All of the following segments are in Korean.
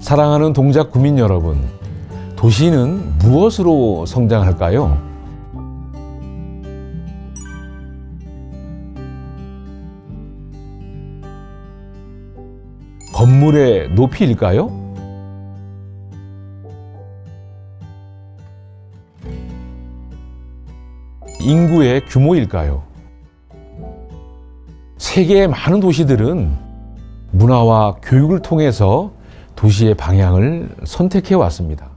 사랑하는 동작 구민 여러분, 도시는 무엇으로 성장할까요? 건물의 높이일까요? 인구의 규모일까요? 세계의 많은 도시들은 문화와 교육을 통해서 도시의 방향을 선택해 왔습니다.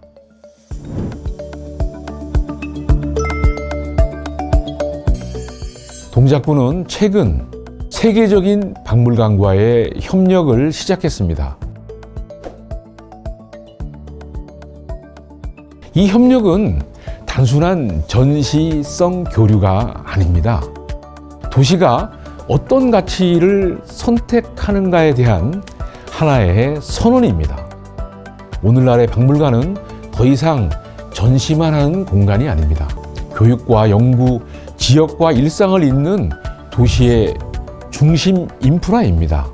동작구는 최근 세계적인 박물관과의 협력을 시작했습니다. 이 협력은 단순한 전시성 교류가 아닙니다. 도시가 어떤 가치를 선택하는가에 대한 하나의 선언입니다. 오늘날의 박물관은 더 이상 전시만 하는 공간이 아닙니다. 교육과 연구, 지역과 일상을 잇는 도시의 중심 인프라입니다.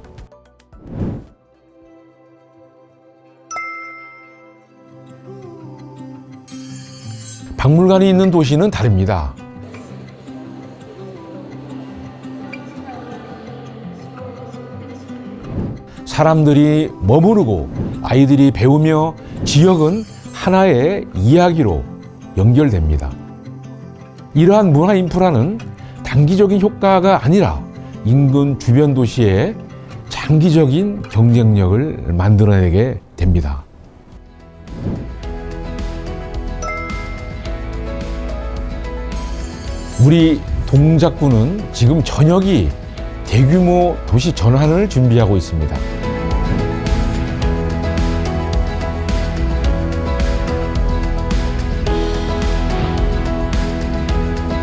박물관이 있는 도시는 다릅니다. 사람들이 머무르고 아이들이 배우며 지역은 하나의 이야기로 연결됩니다. 이러한 문화 인프라는 단기적인 효과가 아니라 인근 주변 도시에 장기적인 경쟁력을 만들어내게 됩니다. 우리 동작구는 지금 전역이 대규모 도시 전환을 준비하고 있습니다.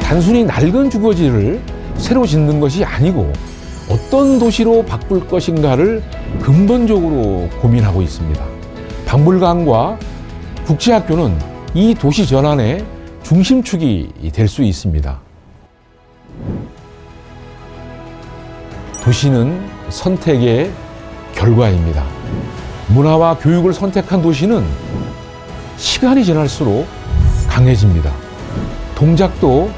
단순히 낡은 주거지를 새로 짓는 것이 아니고 어떤 도시로 바꿀 것인가를 근본적으로 고민하고 있습니다. 박물관과 국제학교는 이 도시 전환의 중심축이 될 수 있습니다. 도시는 선택의 결과입니다. 문화와 교육을 선택한 도시는 시간이 지날수록 강해집니다. 동작도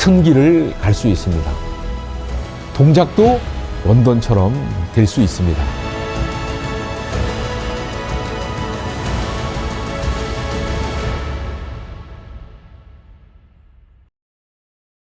같은 길을 갈 수 있습니다. 동작도 원던처럼 될 수 있습니다.